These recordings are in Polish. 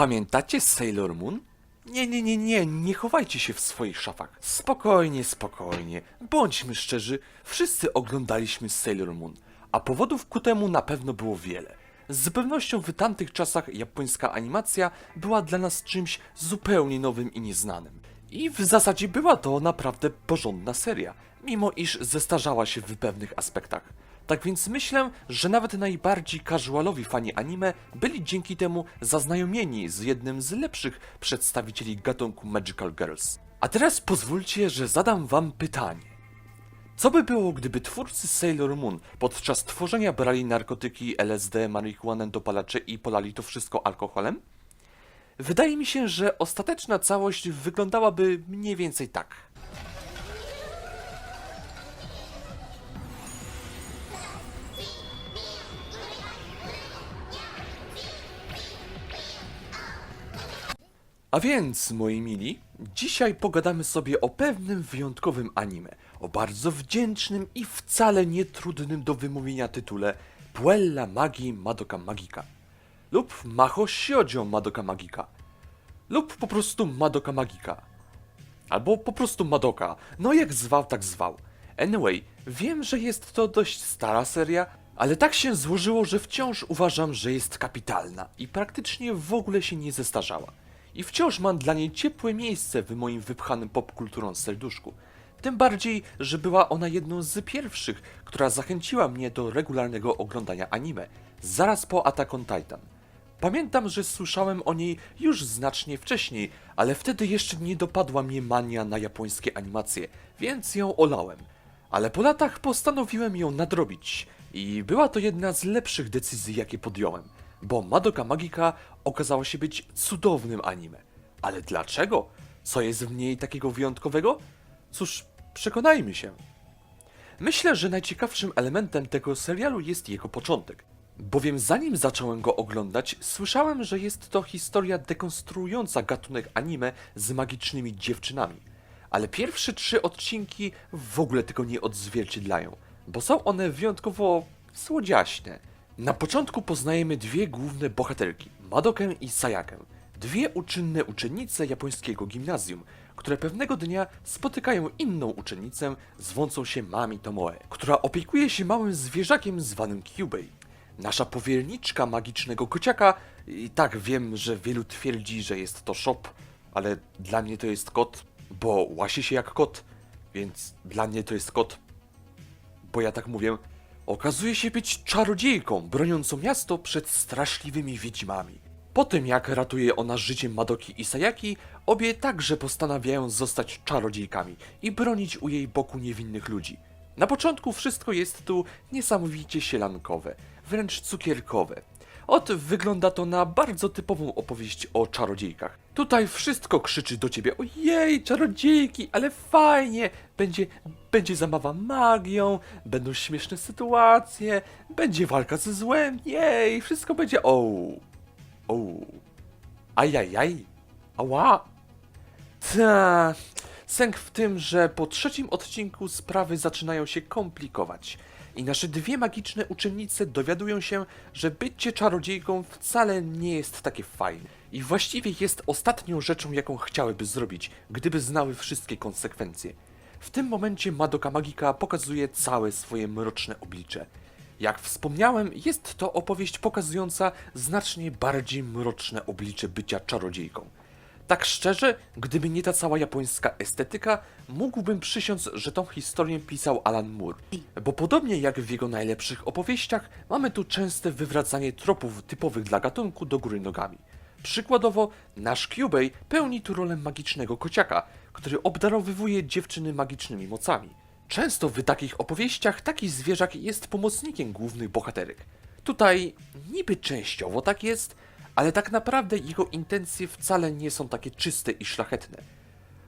Pamiętacie Sailor Moon? Nie, nie, nie, nie, nie chowajcie się w swoich szafach. Spokojnie, spokojnie. Bądźmy szczerzy, wszyscy oglądaliśmy Sailor Moon, a powodów ku temu na pewno było wiele. Z pewnością w tamtych czasach japońska animacja była dla nas czymś zupełnie nowym i nieznanym. I w zasadzie była to naprawdę porządna seria, mimo iż zestarzała się w pewnych aspektach. Tak więc myślę, że nawet najbardziej casualowi fani anime byli dzięki temu zaznajomieni z jednym z lepszych przedstawicieli gatunku Magical Girls. A teraz pozwólcie, że zadam wam pytanie. Co by było, gdyby twórcy Sailor Moon podczas tworzenia brali narkotyki, LSD, marihuanę, dopalacze i polali to wszystko alkoholem? Wydaje mi się, że ostateczna całość wyglądałaby mniej więcej tak. A więc, moi mili, dzisiaj pogadamy sobie o pewnym wyjątkowym anime, o bardzo wdzięcznym i wcale nie trudnym do wymówienia tytule Puella Magi Madoka Magika lub Maho Shoujo Madoka Magika lub po prostu Madoka Magika albo po prostu Madoka, no jak zwał, tak zwał. Anyway, wiem, że jest to dość stara seria, ale tak się złożyło, że wciąż uważam, że jest kapitalna i praktycznie w ogóle się nie zestarzała. I wciąż mam dla niej ciepłe miejsce w moim wypchanym popkulturą serduszku. Tym bardziej, że była ona jedną z pierwszych, która zachęciła mnie do regularnego oglądania anime, zaraz po Attack on Titan. Pamiętam, że słyszałem o niej już znacznie wcześniej, ale wtedy jeszcze nie dopadła mnie mania na japońskie animacje, więc ją olałem. Ale po latach postanowiłem ją nadrobić i była to jedna z lepszych decyzji, jakie podjąłem, bo Madoka Magica okazała się być cudownym anime. Ale dlaczego? Co jest w niej takiego wyjątkowego? Cóż, przekonajmy się. Myślę, że najciekawszym elementem tego serialu jest jego początek. Bowiem zanim zacząłem go oglądać, słyszałem, że jest to historia dekonstruująca gatunek anime z magicznymi dziewczynami. Ale pierwsze trzy odcinki w ogóle tego nie odzwierciedlają, bo są one wyjątkowo słodziaśne. Na początku poznajemy dwie główne bohaterki, Madokę i Sayakę. Dwie uczynne uczennice japońskiego gimnazjum, które pewnego dnia spotykają inną uczennicę zwącą się Mami Tomoe, która opiekuje się małym zwierzakiem zwanym Kyubey. Nasza powierniczka magicznego kociaka, i tak wiem, że wielu twierdzi, że jest to shop, ale dla mnie to jest kot, bo łasi się jak kot, więc dla mnie to jest kot, bo ja tak mówię, okazuje się być czarodziejką broniącą miasto przed straszliwymi wiedźmami. Po tym jak ratuje ona życie Madoki i Sayaki, obie także postanawiają zostać czarodziejkami i bronić u jej boku niewinnych ludzi. Na początku wszystko jest tu niesamowicie sielankowe, wręcz cukierkowe. Ot, wygląda to na bardzo typową opowieść o czarodziejkach. Tutaj wszystko krzyczy do ciebie, ojej, czarodziejki, ale fajnie, będzie, będzie zabawa magią, będą śmieszne sytuacje, będzie walka ze złem, jej, wszystko będzie, o, o, ajajaj, ała. Ta, sęk w tym, że po trzecim odcinku sprawy zaczynają się komplikować. I nasze dwie magiczne uczennice dowiadują się, że bycie czarodziejką wcale nie jest takie fajne. I właściwie jest ostatnią rzeczą, jaką chciałyby zrobić, gdyby znały wszystkie konsekwencje. W tym momencie Madoka Magika pokazuje całe swoje mroczne oblicze. Jak wspomniałem, jest to opowieść pokazująca znacznie bardziej mroczne oblicze bycia czarodziejką. Tak szczerze, gdyby nie ta cała japońska estetyka, mógłbym przysiąc, że tą historię pisał Alan Moore. Bo podobnie jak w jego najlepszych opowieściach, mamy tu częste wywracanie tropów typowych dla gatunku do góry nogami. Przykładowo, nasz Kyubey pełni tu rolę magicznego kociaka, który obdarowywuje dziewczyny magicznymi mocami. Często w takich opowieściach taki zwierzak jest pomocnikiem głównych bohaterek. Tutaj niby częściowo tak jest, ale tak naprawdę jego intencje wcale nie są takie czyste i szlachetne.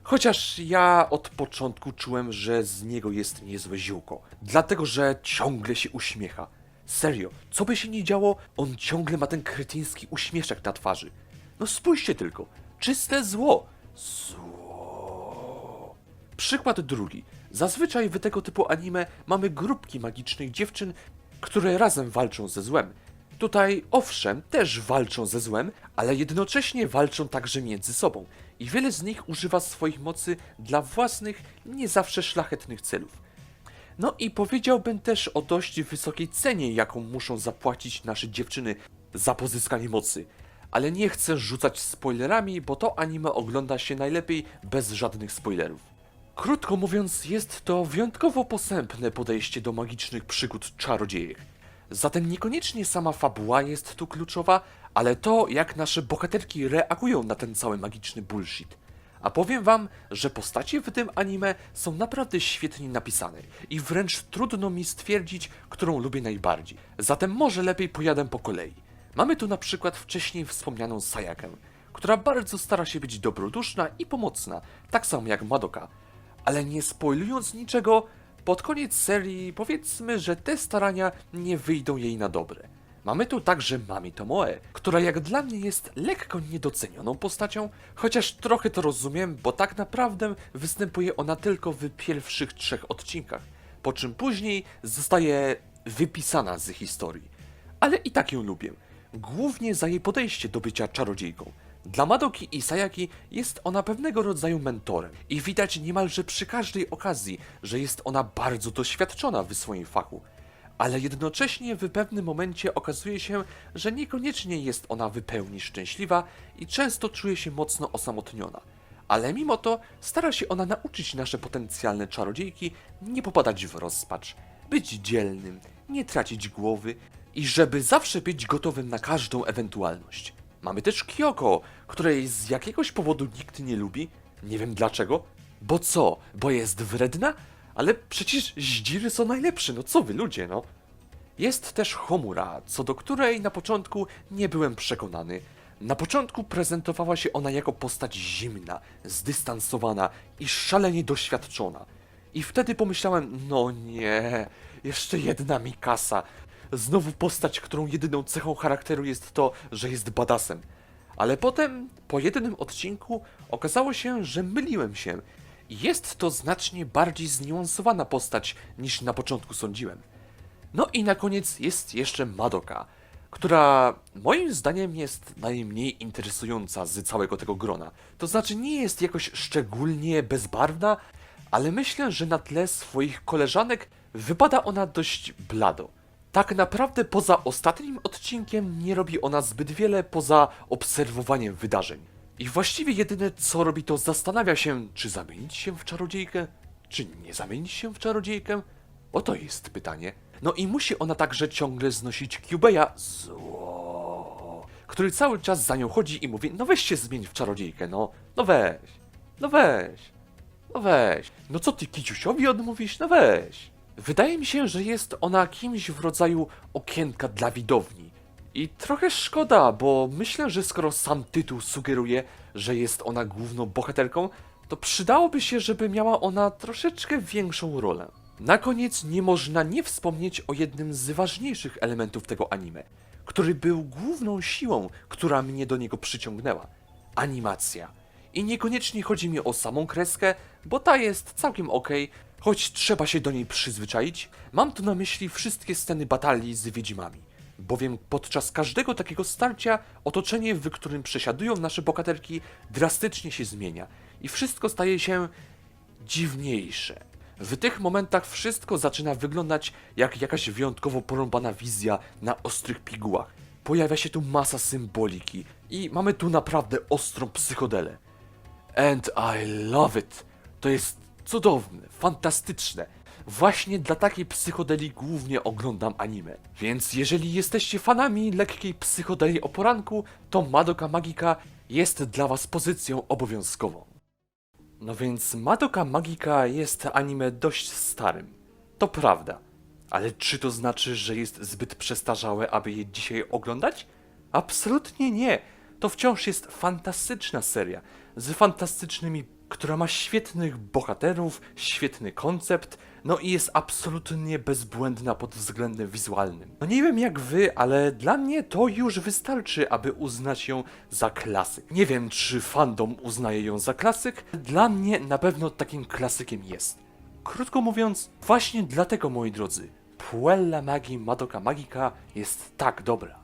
Chociaż ja od początku czułem, że z niego jest niezłe ziółko, dlatego że ciągle się uśmiecha. Serio, co by się nie działo, on ciągle ma ten kretyński uśmieszek na twarzy. No spójrzcie tylko, czyste zło. Zło. Przykład drugi. Zazwyczaj w tego typu anime mamy grupki magicznych dziewczyn, które razem walczą ze złem. Tutaj, owszem, też walczą ze złem, ale jednocześnie walczą także między sobą i wiele z nich używa swoich mocy dla własnych, nie zawsze szlachetnych celów. No i powiedziałbym też o dość wysokiej cenie, jaką muszą zapłacić nasze dziewczyny za pozyskanie mocy. Ale nie chcę rzucać spoilerami, bo to anime ogląda się najlepiej bez żadnych spoilerów. Krótko mówiąc, jest to wyjątkowo posępne podejście do magicznych przygód czarodziejek. Zatem niekoniecznie sama fabuła jest tu kluczowa, ale to, jak nasze bohaterki reagują na ten cały magiczny bullshit. A powiem wam, że postacie w tym anime są naprawdę świetnie napisane i wręcz trudno mi stwierdzić, którą lubię najbardziej. Zatem może lepiej pojadę po kolei. Mamy tu na przykład wcześniej wspomnianą Sayakę, która bardzo stara się być dobroduszna i pomocna, tak samo jak Madoka. Ale nie spoilując niczego, pod koniec serii powiedzmy, że te starania nie wyjdą jej na dobre. Mamy tu także Mami Tomoe, która jak dla mnie jest lekko niedocenioną postacią, chociaż trochę to rozumiem, bo tak naprawdę występuje ona tylko w pierwszych trzech odcinkach, po czym później zostaje wypisana z historii. Ale i tak ją lubię, głównie za jej podejście do bycia czarodziejką. Dla Madoki i Sayaki jest ona pewnego rodzaju mentorem i widać niemalże przy każdej okazji, że jest ona bardzo doświadczona w swoim fachu ale jednocześnie w pewnym momencie okazuje się, że niekoniecznie jest ona w pełni szczęśliwa i często czuje się mocno osamotniona. Ale mimo to stara się ona nauczyć nasze potencjalne czarodziejki nie popadać w rozpacz, być dzielnym, nie tracić głowy i żeby zawsze być gotowym na każdą ewentualność. Mamy też Kyoko, której z jakiegoś powodu nikt nie lubi, nie wiem dlaczego. Bo co? Bo jest wredna? Ale przecież zdziry są najlepsze, no co wy ludzie, no. Jest też Homura, co do której na początku nie byłem przekonany. Na początku prezentowała się ona jako postać zimna, zdystansowana i szalenie doświadczona. I wtedy pomyślałem, no nie, jeszcze jedna Mikasa. Znowu postać, którą jedyną cechą charakteru jest to, że jest badasem. Ale potem, po jednym odcinku, okazało się, że myliłem się. Jest to znacznie bardziej zniuansowana postać niż na początku sądziłem. No i na koniec jest jeszcze Madoka, która moim zdaniem jest najmniej interesująca z całego tego grona. To znaczy nie jest jakoś szczególnie bezbarwna, ale myślę, że na tle swoich koleżanek wypada ona dość blado. Tak naprawdę poza ostatnim odcinkiem nie robi ona zbyt wiele poza obserwowaniem wydarzeń. I właściwie jedyne co robi to zastanawia się, czy zamienić się w czarodziejkę, czy nie zamienić się w czarodziejkę? Oto jest pytanie. No i musi ona także ciągle znosić Cubeya zło, który cały czas za nią chodzi i mówi, no weź się zmień w czarodziejkę, no, no weź, no weź, no weź. No co ty kiciusiowi odmówisz, no weź. Wydaje mi się, że jest ona kimś w rodzaju okienka dla widowni. I trochę szkoda, bo myślę, że skoro sam tytuł sugeruje, że jest ona główną bohaterką, to przydałoby się, żeby miała ona troszeczkę większą rolę. Na koniec nie można nie wspomnieć o jednym z ważniejszych elementów tego anime, który był główną siłą, która mnie do niego przyciągnęła. Animacja. I niekoniecznie chodzi mi o samą kreskę, bo ta jest całkiem okej, choć trzeba się do niej przyzwyczaić. Mam tu na myśli wszystkie sceny batalii z wiedźmami, bowiem podczas każdego takiego starcia otoczenie, w którym przesiadują nasze bohaterki, drastycznie się zmienia i wszystko staje się dziwniejsze. W tych momentach wszystko zaczyna wyglądać jak jakaś wyjątkowo porąbana wizja na ostrych pigułach. Pojawia się tu masa symboliki i mamy tu naprawdę ostrą psychodelę. And I love it. To jest cudowne, fantastyczne. Właśnie dla takiej psychodeli głównie oglądam anime. Więc jeżeli jesteście fanami lekkiej psychodeli o poranku, to Madoka Magica jest dla was pozycją obowiązkową. No więc Madoka Magica jest anime dość starym. To prawda. Ale czy to znaczy, że jest zbyt przestarzałe, aby je dzisiaj oglądać? Absolutnie nie. To wciąż jest fantastyczna seria. Z fantastycznymi, która ma świetnych bohaterów, świetny koncept, no i jest absolutnie bezbłędna pod względem wizualnym. No nie wiem jak wy, ale dla mnie to już wystarczy, aby uznać ją za klasyk. Nie wiem, czy fandom uznaje ją za klasyk, dla mnie na pewno takim klasykiem jest. Krótko mówiąc, właśnie dlatego moi drodzy, Puella Magi Madoka Magica jest tak dobra.